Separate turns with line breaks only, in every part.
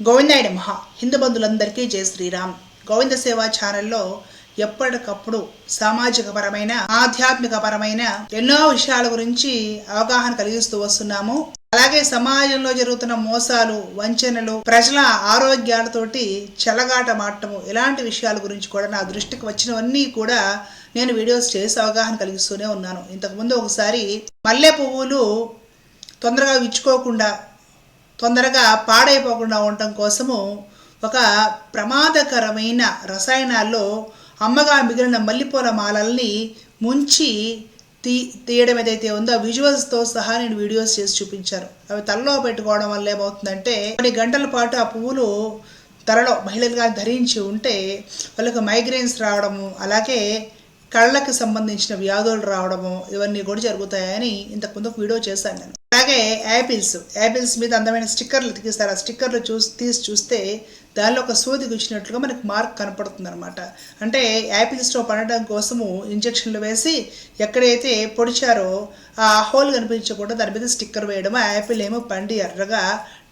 గోవిందాయుడు మహా హిందూ బంధువులందరికీ జై శ్రీరామ్. గోవింద సేవా ఛానల్లో ఎప్పటికప్పుడు సామాజిక పరమైన ఆధ్యాత్మిక పరమైన ఎన్నో విషయాల గురించి అవగాహన కలిగిస్తూ వస్తున్నాము. అలాగే సమాజంలో జరుగుతున్న మోసాలు వంచనలు ప్రజల ఆరోగ్యాలతోటి చెలగాట మాటము ఇలాంటి విషయాల గురించి కూడా నా దృష్టికి వచ్చినవన్నీ కూడా నేను వీడియోస్ చేసి అవగాహన కలిగిస్తూనే ఉన్నాను. ఇంతకుముందు ఒకసారి మల్లె పువ్వులు తొందరగా విచ్చుకోకుండా తొందరగా పాడైపోకుండా ఉండటం కోసము ఒక ప్రమాదకరమైన రసాయనాల్లో అమ్మగా మిగిలిన మల్లెపూల మాలల్ని ముంచి తీ తీయడం ఏదైతే ఉందో ఆ విజువల్స్తో సహా నేను వీడియోస్ చేసి చూపించాను. అవి తలలో పెట్టుకోవడం వల్ల ఏమవుతుందంటే కొన్ని గంటల పాటు ఆ పువ్వులు తలలో మహిళలుగా ధరించి ఉంటే వాళ్ళకి మైగ్రేన్స్ రావడము అలాగే కళ్ళకి సంబంధించిన వ్యాధులు రావడము ఇవన్నీ కూడా జరుగుతాయని ఇంతకు ముందు వీడియో చేశాను నేను. అలాగే యాపిల్స్. యాపిల్స్ మీద అందమైన స్టిక్కర్లు తీస్తారు. ఆ స్టిక్కర్లు చూసి తీసి చూస్తే దానిలో ఒక సూది గుచ్చినట్లుగా మనకు మార్క్ కనపడుతుంది అనమాట అంటే యాపిల్స్లో పడడం కోసము ఇంజక్షన్లు వేసి ఎక్కడైతే పొడిచారో ఆ హోల్ కనిపించకుండా దాని మీద స్టిక్కర్ వేయడం ఆ యాపిల్ ఏమో పండి ఎర్రగా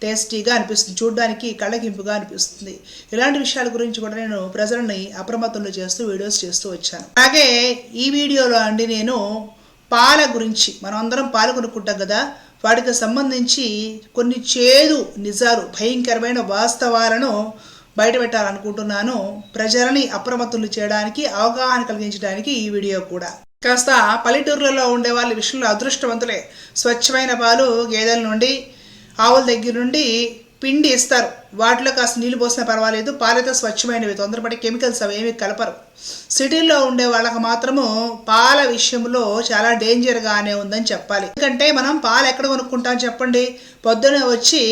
టేస్టీగా అనిపిస్తుంది. చూడడానికి కళ్ళకింపుగా అనిపిస్తుంది. ఇలాంటి విషయాల గురించి కూడా నేను ప్రజలని అప్రమత్తంలో చేస్తూ వీడియోస్ చేస్తూ వచ్చాను. అలాగే ఈ వీడియోలో అండి నేను పాల గురించి మనం అందరం పాలు కొనుక్కుంటాం కదా. వాటికి సంబంధించి కొన్ని చేదు నిజాలు భయంకరమైన వాస్తవాలను బయటపెట్టాలనుకుంటున్నాను ప్రజలని అప్రమత్తులు చేయడానికి అవగాహన కలిగించడానికి ఈ వీడియో కూడా. కాస్త పల్లెటూర్లలో ఉండే వాళ్ళ విషయంలో అదృష్టవంతులే. స్వచ్ఛమైన పాలు గేదెల నుండి ఆవుల దగ్గర నుండి పిండి ఇస్తారు. వాటిలో కాస్త నీళ్ళు పోసినా పర్వాలేదు. పాలైతే స్వచ్ఛమైనవి. తొందరపడి కెమికల్స్ అవి ఏమి కలపరు. సిటీల్లో ఉండే వాళ్ళకి మాత్రము పాల విషయంలో చాలా డేంజర్గానే ఉందని చెప్పాలి. ఎందుకంటే మనం పాలు ఎక్కడ కొనుక్కుంటాం చెప్పండి? పొద్దున వచ్చి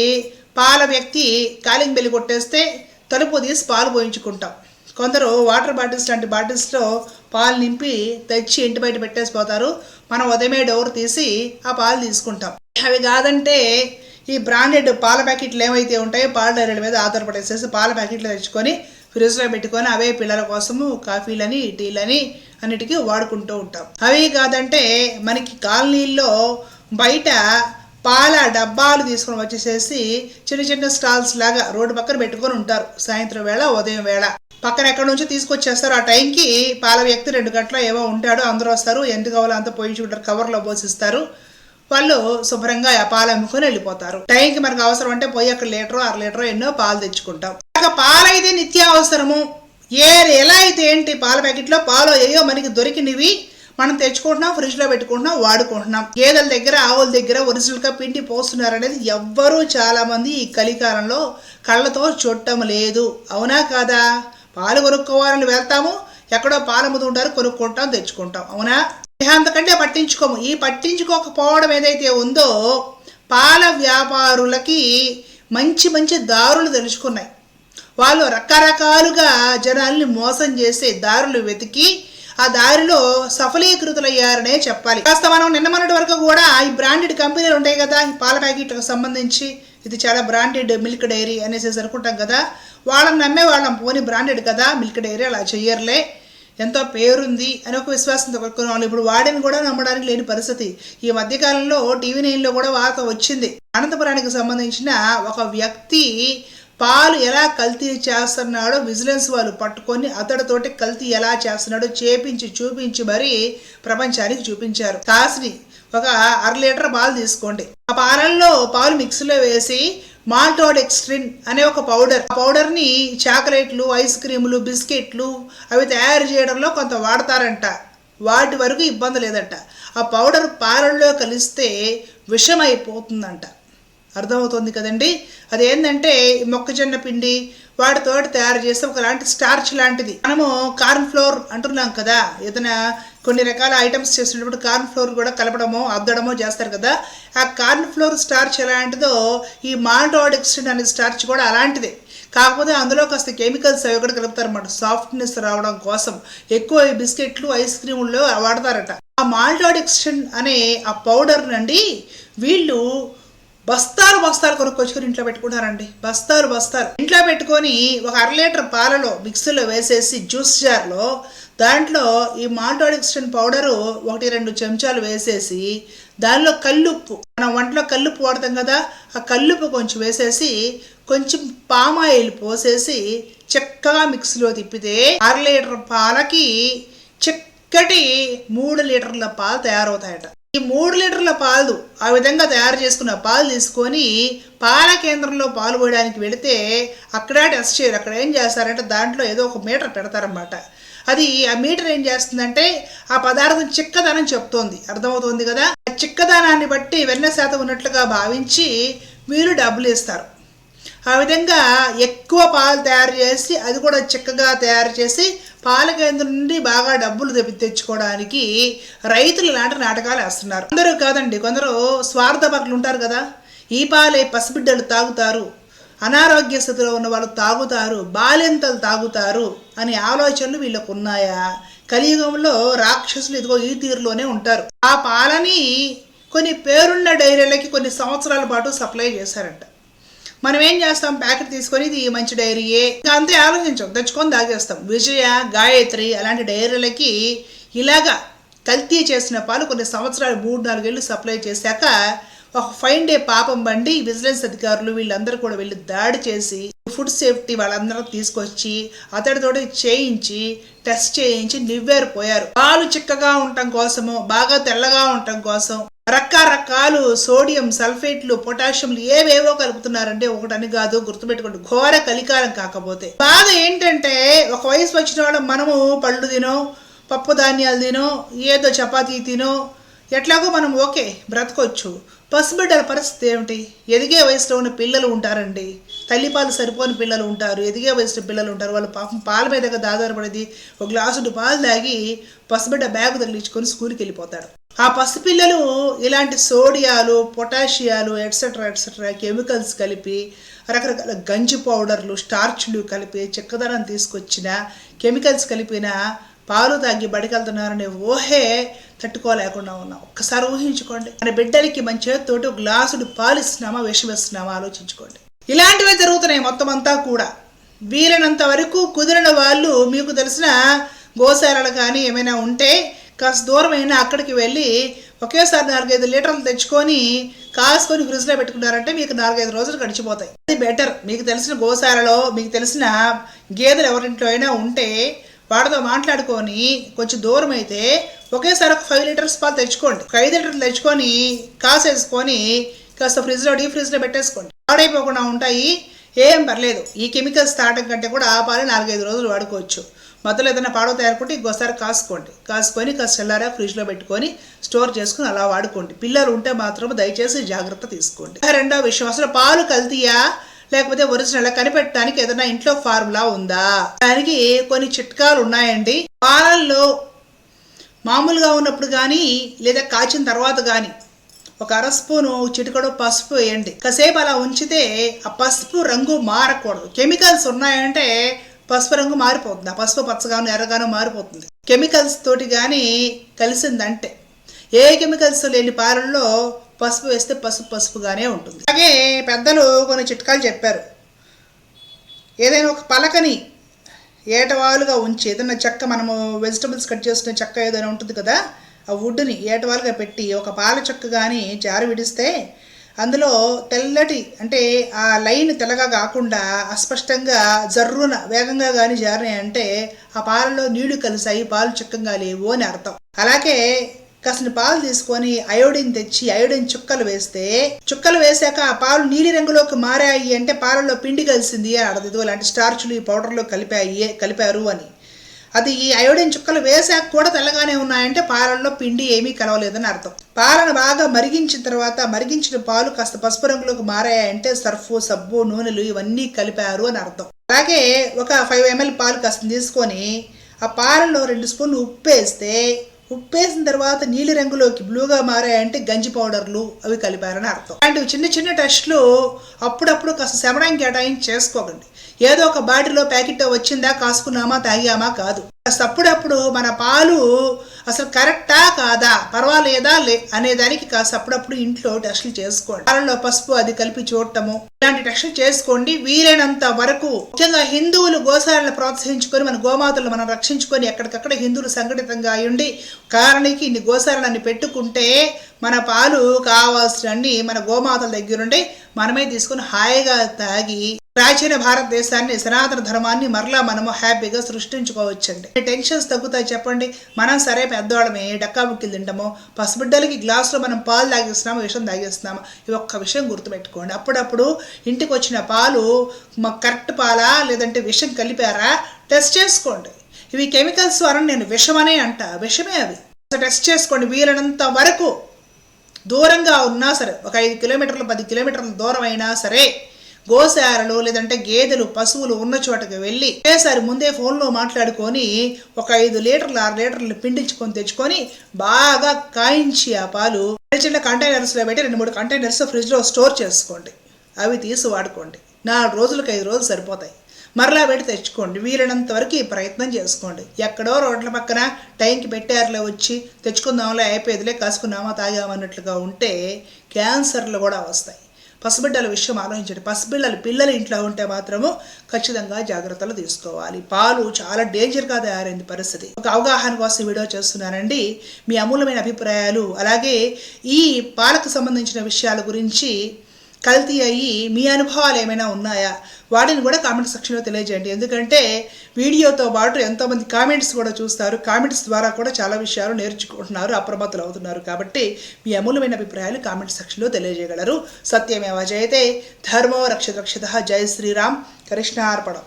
పాల వ్యక్తి కాలింగ్ బెల్లి కొట్టేస్తే తలుపు తీసి పాలు పోయించుకుంటాం. కొందరు వాటర్ బాటిల్స్ లాంటి బాటిల్స్లో పాలు నింపి తెచ్చి ఇంటి బయట పెట్టేసిపోతారు మనం ఉదయమే డోర్ తీసి ఆ పాలు తీసుకుంటాం. అవి కాదంటే ఈ బ్రాండెడ్ పాల ప్యాకెట్లు ఏమైతే ఉంటాయో పాల డైరీల మీద ఆధారపడేసేసి పాల ప్యాకెట్లు తెచ్చుకొని ఫ్రిడ్జ్లో పెట్టుకొని అవే పిల్లల కోసము కాఫీలని టీలని అన్నిటికీ వాడుకుంటూ ఉంటాం. అవి కాదంటే మనకి కాలనీల్లో బయట పాల డబ్బాలు తీసుకొని వచ్చేసేసి చిన్న చిన్న స్టాల్స్ లాగా రోడ్డు పక్కన పెట్టుకొని ఉంటారు సాయంత్రం వేళ ఉదయం వేళ. పక్కన ఎక్కడి నుంచో తీసుకొచ్చేస్తారు. ఆ టైంకి పాల వ్యక్తి రెండు గంటల ఏవో ఉంటాడు అందరూ వస్తారు. ఎంత కావాలో అంత పోయించుకుంటారు కవర్లో పోసిస్తారు. వాళ్ళు శుభ్రంగా ఆ పాలు అమ్ముకొని వెళ్ళిపోతారు. టైంకి మనకు అవసరం అంటే పోయి అక్కడ లీటరు అర లీటరో ఎన్నో పాలు తెచ్చుకుంటాం. ఇక పాలైతే నిత్యావసరము. ఏ ఎలా అయితే ఏంటి పాల ప్యాకెట్లో పాలు ఏయో మనకి దొరికినవి మనం తెచ్చుకుంటున్నాం ఫ్రిడ్జ్లో పెట్టుకుంటున్నాం వాడుకుంటున్నాం. గేదెల దగ్గర ఆవుల దగ్గర ఒరిజినల్గా పిండి పోస్తున్నారు అనేది ఎవ్వరూ చాలామంది ఈ కలికాలంలో కళ్ళతో చూడటం లేదు. అవునా కాదా? పాలు కొనుక్కోవాలని వెళ్తాము. ఎక్కడో పాలు అమ్ముతుంటారు కొనుక్కుంటాం తెచ్చుకుంటాం. అవునా? అంతకంటే పట్టించుకోము. ఈ పట్టించుకోకపోవడం ఏదైతే ఉందో పాల వ్యాపారులకి మంచి మంచి దారులు తెలుసుకున్నాయి. వాళ్ళు రకరకాలుగా జనాల్ని మోసం చేసే దారులు వెతికి ఆ దారిలో సఫలీకృతులయ్యారనే చెప్పాలి. కాస్త మనం నిన్న మొన్నటి వరకు కూడా ఈ బ్రాండెడ్ కంపెనీలు ఉంటాయి కదా ఈ పాల ప్యాకెట్లకు సంబంధించి. ఇది చాలా బ్రాండెడ్ మిల్క్ డైరీ అనేసి అనుకుంటాం కదా. వాళ్ళని నమ్మే వాళ్ళం పోని బ్రాండెడ్ కదా మిల్క్ డైరీ అలా చెయ్యర్లే. ఎంతో పేరుంది అని ఒక విశ్వాసంతో కొనుక్కునే వాళ్ళు. ఇప్పుడు వాడిని కూడా నమ్మడానికి లేని పరిస్థితి. ఈ మధ్యకాలంలో టీవీ నైన్లో కూడా వార్త వచ్చింది. అనంతపురానికి సంబంధించిన ఒక వ్యక్తి పాలు ఎలా కల్తీ చేస్తున్నాడో విజిలెన్స్ వాళ్ళు పట్టుకొని అతడితోటి కల్తీ ఎలా చేస్తున్నాడో చేపించి చూపించి మరీ ప్రపంచానికి చూపించారు. కాసిని ఒక అర లీటర్ పాలు తీసుకోండి. ఆ పాలల్లో పాలు మిక్సీలో వేసి మాల్టోడ్ ఎక్స్ట్రిన్ అనే ఒక పౌడర్. ఆ పౌడర్ని చాక్లెట్లు ఐస్ క్రీములు బిస్కెట్లు అవి తయారు చేయడంలో కొంత వాడతారంట. వాటి వరకు ఇబ్బంది లేదంట. ఆ పౌడర్ పాలల్లో కలిస్తే విషమైపోతుందంట. అర్థమవుతుంది కదండి? అదేంటంటే మొక్కజొన్న పిండి వాటితో తయారు చేస్తే ఒకలాంటి స్టార్చ్ లాంటిది. మనము కార్న్ ఫ్లోర్ అంటున్నాం కదా. ఏదైనా కొన్ని రకాల ఐటమ్స్ చేసినప్పుడు కార్న్ ఫ్లోర్ కూడా కలపడమో అద్దడమో చేస్తారు కదా. ఆ కార్న్ ఫ్లోర్ స్టార్చ్ ఎలాంటిదో ఈ మాల్టోడిక్సిన్ అనే స్టార్చ్ కూడా అలాంటిదే. కాకపోతే అందులో కాస్త కెమికల్స్ అవి కూడా కలుపుతారు అన్నమాట. సాఫ్ట్నెస్ రావడం కోసం. ఎక్కువ బిస్కెట్లు ఐస్ క్రీముల్లో వాడతారట. ఆ మాల్టోడిక్సిన్ అనే ఆ పౌడర్ నుండి వీళ్ళు బస్తాలు బస్తాలు కొనుక్కొచ్చుకొని ఇంట్లో పెట్టుకుంటారండి బస్తాలు బస్తాలు. ఇంట్లో పెట్టుకొని ఒక అర లీటర్ పాలలో మిక్సీలో వేసేసి జ్యూస్ జార్లో దాంట్లో ఈ మాల్టోడిక్స్టన్ పౌడరు ఒకటి రెండు చెంచాలు వేసేసి దానిలో కల్లుప్పు. మనం వంటలో కల్లుప్పు వాడతాం కదా ఆ కల్లుప్పు కొంచెం వేసేసి కొంచెం పామ్ ఆయిల్ పోసేసి చక్కగా మిక్సీలో తిప్పితే అర లీటర్ పాలకి చక్కటి మూడు లీటర్ల పాలు తయారవుతాయట. ఈ మూడు లీటర్ల పాలు ఆ విధంగా తయారు చేసుకున్న పాలు తీసుకొని పాల కేంద్రంలో పాలు పోయడానికి వెళితే అక్కడ టెస్ట్ చేయరు. అక్కడ ఏం చేస్తారంటే దాంట్లో ఏదో ఒక మీటర్ పెడతారనమాట అది ఆ మీటర్ ఏం చేస్తుందంటే ఆ పదార్థం చిక్కదనం చెప్తోంది. అర్థమవుతోంది కదా? ఆ చిక్కదనాన్ని బట్టి వెన్న శాతం ఉన్నట్లుగా భావించి మీరు డబ్బులు ఇస్తారు. ఆ విధంగా ఎక్కువ పాలు తయారు చేసి అది కూడా చిక్కగా తయారు చేసి పాల కేంద్రం నుండి బాగా డబ్బులు తెప్పి తెచ్చుకోవడానికి రైతులు ఇలాంటి నాటకాలు వేస్తున్నారు. అందరూ కాదండి కొందరు స్వార్థపరులు ఉంటారు కదా. ఈ పాలే పసిబిడ్డలు తాగుతారు. అనారోగ్య స్థితిలో ఉన్న వాళ్ళు తాగుతారు. బాలింతలు తాగుతారు అనే ఆలోచనలు వీళ్ళకు ఉన్నాయా? కలియుగంలో రాక్షసులు ఇదిగో ఈ తీరులోనే ఉంటారు. ఆ పాలని కొన్ని పేరున్న డైరీలకి కొన్ని సంవత్సరాల పాటు సప్లై చేశారంట. మనం ఏం చేస్తాం? ప్యాకెట్ తీసుకొని ఇది మంచి డైరీయే ఇంకా అంతే ఆలోచించాం. తెచ్చుకొని దాగేస్తాం విజయ గాయత్రి అలాంటి డైరీలకి ఇలాగా కల్తీ చేసిన పాలు కొన్ని సంవత్సరాలు మూడు నాలుగేళ్ళు సప్లై చేశాక ఒక ఫైన్ డే పాపం బండి విజిలెన్స్ అధికారులు వీళ్ళందరూ కూడా వెళ్ళి దాడి చేసి ఫుడ్ సేఫ్టీ వాళ్ళందరూ తీసుకొచ్చి అతడితో చేయించి టెస్ట్ చేయించి నివ్వేరిపోయారు పాలు చిక్కగా ఉండటం కోసము బాగా తెల్లగా ఉండటం కోసం రకరకాలు సోడియం సల్ఫేట్లు పొటాషియంలు ఏవేవో కలుపుతున్నారంటే ఒకటని కాదు గుర్తుపెట్టుకోండి. ఘోర కలికాలం కాకపోతే. బాధ ఏంటంటే ఒక వయసు వచ్చిన వాళ్ళు మనము పళ్ళు తినో పప్పు ధాన్యాలు తినో ఏదో చపాతీ తినో ఎట్లాగో మనం ఓకే బ్రతకొచ్చు. పసిబిడ్డల పరిస్థితి ఏమిటి? ఎదిగే వయసులో ఉన్న పిల్లలు ఉంటారండి. తల్లిపాలు సరిపోని పిల్లలు ఉంటారు. ఎదిగే వయసులో పిల్లలు ఉంటారు. వాళ్ళు పాపం పాల మీద కదా ఆధారపడేది ఒక గ్లాసుడు పాలు తాగి పసిబిడ్డ బ్యాగ్ తగిలించుకొని స్కూల్కి వెళ్ళిపోతాడు ఆ పసిపిల్లలు ఇలాంటి సోడియాలు పొటాషియాలు ఎట్సెట్రా ఎట్సెట్రా కెమికల్స్ కలిపి రకరకాల గంజి పౌడర్లు స్టార్చ్లు కలిపి చెక్కదనం తీసుకొచ్చిన కెమికల్స్ కలిపిన పాలు తాగి బడికెళ్తున్నారనే ఊహే తట్టుకోలేకుండా ఉన్నాం. ఒక్కసారి ఊహించుకోండి. మన బిడ్డలకి మన చేతితోటి ఒక గ్లాసుడు పాలిస్తున్నామా విషం ఆలోచించుకోండి. ఇలాంటివే జరుగుతున్నాయి మొత్తం అంతా కూడా. వీలైనంత వరకు కుదిరిన వాళ్ళు మీకు తెలిసిన గోశాలలు కానీ ఏమైనా ఉంటే కాస్త దూరం అయినా అక్కడికి వెళ్ళి ఒకేసారి నాలుగైదు లీటర్లు తెచ్చుకొని కాసుకొని ఫ్రిడ్జ్లో పెట్టుకున్నారంటే మీకు నాలుగైదు రోజులు గడిచిపోతాయి. అది బెటర్ మీకు తెలిసిన గోశాలలో మీకు తెలిసిన గేదెలు ఎవరింట్లో అయినా ఉంటే వాడితో మాట్లాడుకొని కొంచెం దూరం అయితే ఒకేసారి ఒక ఫైవ్ లీటర్స్ పాలు తెచ్చుకోండి. ఒక ఐదు లీటర్లు తెచ్చుకొని కాసేసుకొని కాస్త ఫ్రిడ్జ్లో డీ ఫ్రిడ్జ్లో పెట్టేసుకోండి. పాడైపోకుండా ఉంటాయి. ఏం పర్లేదు. ఈ కెమికల్స్ తాగడం కంటే కూడా ఆ పాలు నాలుగైదు రోజులు వాడుకోవచ్చు. మధ్యలో ఏదైనా పాడవ అనుకుంటే ఇంకోసారి కాసుకోండి. కాసుకొని కాస్త చల్లారా ఫ్రిడ్జ్లో పెట్టుకొని స్టోర్ చేసుకుని అలా వాడుకోండి. పిల్లలు ఉంటే మాత్రం దయచేసి జాగ్రత్త తీసుకోండి. రెండో విషయం అసలు పాలు కల్తీయా? లేకపోతే ఒరిజినల్ కనిపెట్టడానికి ఏదైనా ఇంట్లో ఫార్ములా ఉందా? దానికి కొన్ని చిట్కాలు ఉన్నాయండి. పాలల్లో మామూలుగా ఉన్నప్పుడు కానీ లేదా కాచిన తర్వాత కానీ ఒక అర స్పూను చిటికడు పసుపు వేయండి. కాసేపు అలా ఉంచితే ఆ పసుపు రంగు మారకూడదు. కెమికల్స్ ఉన్నాయంటే పసుపు రంగు మారిపోతుంది. ఆ పసుపు పచ్చగాను ఎర్రగాను మారిపోతుంది. కెమికల్స్ తోటి కానీ కలిసిందంటే. ఏ కెమికల్స్ లేని పాలల్లో పసుపు వేస్తే పసుపు పసుపుగానే ఉంటుంది. అలాగే పెద్దలు కొన్ని చిట్కాలు చెప్పారు. ఏదైనా ఒక పలకని ఏటవాలుగా ఉంచి ఏదైనా చెక్క మనము వెజిటబుల్స్ కట్ చేసుకునే చెక్క ఏదైనా ఉంటుంది కదా ఆ వుడ్ని ఏటవాలుగా పెట్టి ఒక పాల చెక్క కానీ జారు విడిస్తే అందులో తెల్లటి అంటే ఆ లైన్ తెల్లగా కాకుండా అస్పష్టంగా జర్రున వేగంగా కానీ జారినాయంటే ఆ పాలలో నీళ్ళు కలిసాయి పాలు చిక్కంగా లేవు అని అర్థం. అలాగే కాసిన పాలు తీసుకొని అయోడిన్ తెచ్చి అయోడిన్ చుక్కలు వేస్తే చుక్కలు వేసాక ఆ పాలు నీలి రంగులోకి మారాయి అంటే పాలలో పిండి కలిసింది అని అర్థం. ఇదిగో ఇలాంటి స్టార్చ్లు ఈ పౌడర్లో కలిపాయి కలిపారు అని. అది ఈ అయోడిన్ చుక్కలు వేసాక కూడా తెల్లగానే ఉన్నాయంటే పాలల్లో పిండి ఏమీ కలవలేదని అర్థం. పాలను బాగా మరిగించిన తర్వాత మరిగించిన పాలు కాస్త పసుపు రంగులోకి మారాయంటే సర్ఫు సబ్బు నూనెలు ఇవన్నీ కలిపారు అని అర్థం. అలాగే ఒక ఫైవ్ ఎంఎల్ పాలు కాస్త తీసుకొని ఆ పాలలో రెండు స్పూన్లు ఉప్పు వేస్తే ఉప్పేసిన తర్వాత నీలి రంగులోకి బ్లూగా మారాయంటే గంజి పౌడర్లు అవి కలిపారని అర్థం. అలాంటివి చిన్న చిన్న టెస్ట్లు అప్పుడప్పుడు కాస్త శమనం కేటాయించి చేసుకోకండి. ఏదో ఒక బాటిల్లో ప్యాకెట్ వచ్చిందా కాసుకున్నామా తాగామా కాదు. అప్పుడప్పుడు మన పాలు అసలు కరెక్టా కాదా పర్వాలేదా లే అనే దానికి కాస్త అప్పుడప్పుడు ఇంట్లో టెస్టులు చేసుకోండి. పాలలో పసుపు అది కలిపి చూడటము ఇలాంటి టెస్టులు చేసుకోండి. వీలైనంత వరకు ముఖ్యంగా హిందువులు గోశాలను ప్రోత్సహించుకొని మన గోమాతలు మనం రక్షించుకొని ఎక్కడికక్కడ హిందువులు సంఘటితంగా అయ్యుండి కారణికి ఇన్ని గోశాలని పెట్టుకుంటే మన పాలు కావాల్సినన్ని మన గోమాతల దగ్గరుండి మనమే తీసుకుని హాయిగా తాగి ప్రాచీన భారతదేశాన్ని సనాతన ధర్మాన్ని మరలా మనము హ్యాపీగా సృష్టించుకోవచ్చండి. టెన్షన్స్ తగ్గుతాయి చెప్పండి. మనం సరే పెద్దవాళ్ళమే డక్కా ముక్కిలు తింటాము పసిబిడ్డలకి గ్లాసులో మనం పాలు తాగిస్తున్నాము విషం తాగిస్తున్నాము ఈ ఒక్క విషయం గుర్తుపెట్టుకోండి. అప్పుడప్పుడు ఇంటికి వచ్చిన పాలు మా కరెక్ట్ పాలా లేదంటే విషం కలిపారా? టెస్ట్ చేసుకోండి. ఇవి కెమికల్స్ ద్వారా నేను విషమనే అంట. విషమే అవి. టెస్ట్ చేసుకోండి. వీలైనంత వరకు దూరంగా ఉన్నా సరే ఒక ఐదు కిలోమీటర్లు పది కిలోమీటర్ల దూరం అయినా సరే గోశాలలు లేదంటే గేదెలు పశువులు ఉన్న చోటకి వెళ్ళి ఒకేసారి ముందే ఫోన్లో మాట్లాడుకొని ఒక ఐదు లీటర్లు ఆరు లీటర్లు పిండించుకొని తెచ్చుకొని బాగా కాయించి ఆ పాలు చిన్న చిన్న కంటైనర్స్లో పెట్టి రెండు మూడు కంటైనర్స్ ఫ్రిడ్జ్లో స్టోర్ చేసుకోండి. అవి తీసి వాడుకోండి. నాలుగు రోజులకు ఐదు రోజులు సరిపోతాయి. మరలా పెట్టి తెచ్చుకోండి. వీలైనంత వరకు ఈ ప్రయత్నం చేసుకోండి. ఎక్కడో రోడ్ల పక్కన టైంకి పెట్టారులే వచ్చి తెచ్చుకుందాంలే అయిపోయేదిలే కాసుకున్నామా తాగామన్నట్లుగా ఉంటే క్యాన్సర్లు కూడా వస్తాయి. పసిబిడ్డల విషయం ఆలోచించండి. పసిబిడ్డలు పిల్లలు ఇంట్లో ఉంటే మాత్రము ఖచ్చితంగా జాగ్రత్తలు తీసుకోవాలి. పాలు చాలా డేంజర్గా తయారైంది పరిస్థితి. ఒక అవగాహన కోసం వీడియో చేస్తున్నానండి. మీ అమూల్యమైన అభిప్రాయాలు అలాగే ఈ పాలకు సంబంధించిన విషయాల గురించి కల్తీ అయ్యి మీ అనుభవాలు ఏమైనా ఉన్నాయా? వాటిని కూడా కామెంట్ సెక్షన్లో తెలియజేయండి. ఎందుకంటే వీడియోతో పాటు ఎంతోమంది కామెంట్స్ కూడా చూస్తారు. కామెంట్స్ ద్వారా కూడా చాలా విషయాలు నేర్చుకుంటున్నారు అప్రమత్తులు అవుతున్నారు. కాబట్టి మీ అమూల్యమైన అభిప్రాయాలు కామెంట్ సెక్షన్లో తెలియజేయగలరు. సత్యమేవ జయతే. ధర్మో రక్ష రక్షిత జై శ్రీరామ్. కృష్ణార్పణం